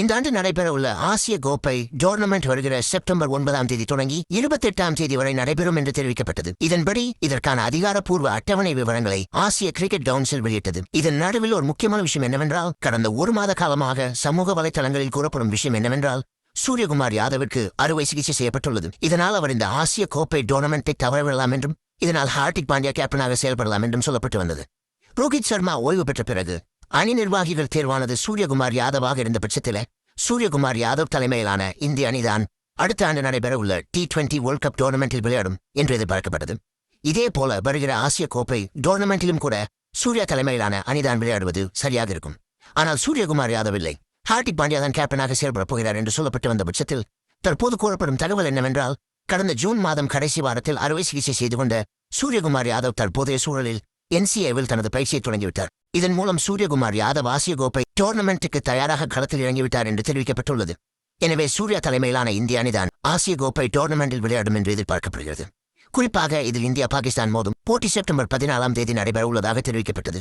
இந்த ஆண்டு நடைபெற உள்ள ஆசிய கோப்பை டோர்னமெண்ட் வருகிற செப்டம்பர் ஒன்பதாம் தேதி தொடங்கி இருபத்தெட்டாம் தேதி வரை நடைபெறும் என்று தெரிவிக்கப்பட்டது. இதன்படி இதற்கான அதிகாரப்பூர்வ அட்டவணை விவரங்களை ஆசிய கிரிக்கெட் கவுன்சில் வெளியிட்டது. இதன் நடுவில் ஒரு முக்கியமான விஷயம் என்னவென்றால் கடந்த ஒரு மாத காலமாக சமூக வலைதளங்களில் கூறப்படும் விஷயம் என்னவென்றால் சூரியகுமார் யாதவிற்கு அறுவை சிகிச்சை செய்யப்பட்டுள்ளது. இதனால் அவர் இந்த ஆசிய கோப்பை டோர்னமெண்ட்டை தவறவிடலாம் என்றும் இதனால் ஹார்திக் பாண்டியா கேப்டனாக செயல்படலாம் என்றும் சொல்லப்பட்டு வந்தது. ரோஹித் சர்மா ஓய்வு பெற்ற பிறகு அணி நிர்வாகிகள் தேர்வானது சூரியகுமார் யாதவாக இருந்த பட்சத்தில் சூரியகுமார் யாதவ் தலைமையிலான இந்திய அணிதான் அடுத்த ஆண்டு நடைபெற உள்ள டி டுவெண்டி வேர்ல்ட் கப் டோர்னமெண்டில் விளையாடும் என்று எதிர்பார்க்கப்பட்டது. இதே போல வருகிற ஆசிய கோப்பை டோர்னமெண்டிலும் கூட சூர்யா தலைமையிலான அணிதான் விளையாடுவது சரியாக இருக்கும். ஆனால் சூரியகுமார் யாதவ் இல்லை. ஹார்திக் பாண்டியா தான் கேப்டனாக செயல்படப் போகிறார் என்று சொல்லப்பட்டு வந்த பட்சத்தில் தற்போது கூறப்படும் தகவல் என்னவென்றால் கடந்த ஜூன் மாதம் கடைசி வாரத்தில் அறுவை சிகிச்சை செய்து கொண்ட சூரியகுமார் யாதவ் தற்போதைய சூழலில் என்சிஏவில் தனது பயிற்சியை தொடங்கிவிட்டார். இதன் மூலம் சூரியகுமார் யாதவ் ஆசிய கோப்பை டோர்னமெண்ட்டுக்கு தயாராக களத்தில் இறங்கிவிட்டார் என்று தெரிவிக்கப்பட்டுள்ளது. எனவே சூர்யா தலைமையிலான இந்திய அணிதான் ஆசிய கோப்பை டோர்னமெண்டில் விளையாடும் என்று எதிர்பார்க்கப்படுகிறது. குறிப்பாக இதில் இந்தியா பாகிஸ்தான் மோதும் போட்டி செப்டம்பர் பதினாலாம் தேதி நடைபெற உள்ளதாக தெரிவிக்கப்பட்டது.